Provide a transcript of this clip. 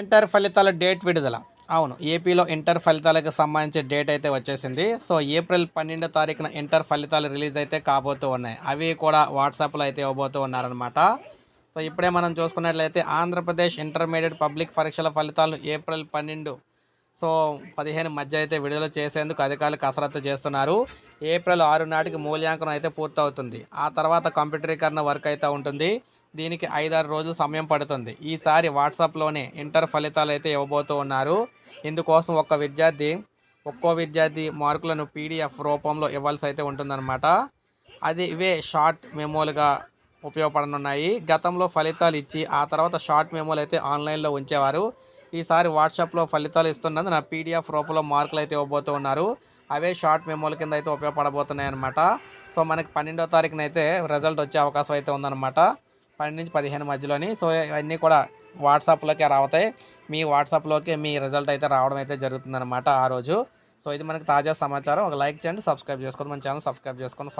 Inter ఫలితాల date విడుదల. అవును ఏపీలో ఇంటర్ ఫలితాలకు సంబంధించి డేట్ అయితే వచ్చేసింది. సో ఏప్రిల్ పన్నెండో తారీఖున ఇంటర్ ఫలితాలు రిలీజ్ అయితే కాబోతూ ఉన్నాయి. అవి కూడా వాట్సాప్లో అయితే ఇవ్వబోతూ ఉన్నారనమాట సో ఇప్పుడే మనం చూసుకున్నట్లయితే ఆంధ్రప్రదేశ్ ఇంటర్మీడియట్ పబ్లిక్ పరీక్షల ఫలితాలను ఏప్రిల్ పన్నెండు సో పదిహేను మధ్య అయితే విడుదల చేసేందుకు అధికారులు కసరత్తు చేస్తున్నారు. ఏప్రిల్ ఆరు నాటికి మూల్యాంకనం అయితే పూర్తవుతుంది. ఆ తర్వాత కంప్యూటరీకరణ వర్క్ అయితే ఉంటుంది. దీనికి ఐదారు రోజులు సమయం పడుతుంది. ఈసారి వాట్సాప్లోనే ఇంటర్ ఫలితాలు అయితే ఇవ్వబోతూ ఉన్నారు. ఇందుకోసం ఒక్క విద్యార్థి ఒక్కో విద్యార్థి మార్కులను పీడిఎఫ్ రూపంలో ఇవ్వాల్సి అయితే ఉంటుందన్నమాట. అది ఇవే షార్ట్ మెమోలుగా ఉపయోగపడనున్నాయి. గతంలో ఫలితాలు ఇచ్చి ఆ తర్వాత షార్ట్ మెమోలు అయితే ఆన్లైన్లో ఉంచేవారు. ఈసారి వాట్సాప్లో ఫలితాలు ఇస్తున్నది నా పీడిఎఫ్ రూపంలో మార్కులు అయితే ఇవ్వబోతూ ఉన్నారు. అవే షార్ట్ మెమోల కింద అయితే ఉపయోగపడబోతున్నాయి అనమాట సో మనకి పన్నెండో తారీఖున అయితే రిజల్ట్ వచ్చే అవకాశం అయితే ఉందన్నమాట. పన్నెండు నుంచి పదిహేను మధ్యలోని. సో ఇవన్నీ కూడా వాట్సాప్లోకి రావుతాయి. మీ వాట్సాప్లోకి మీ రిజల్ట్ అయితే రావడం అయితే జరుగుతుందన్నమాట ఆ రోజు. సో ఇది మనకి తాజా సమాచారం. ఒక లైక్ చేయండి సబ్స్క్రైబ్ చేసుకోండి. మన ఛానల్ సబ్స్క్రైబ్ చేసుకొని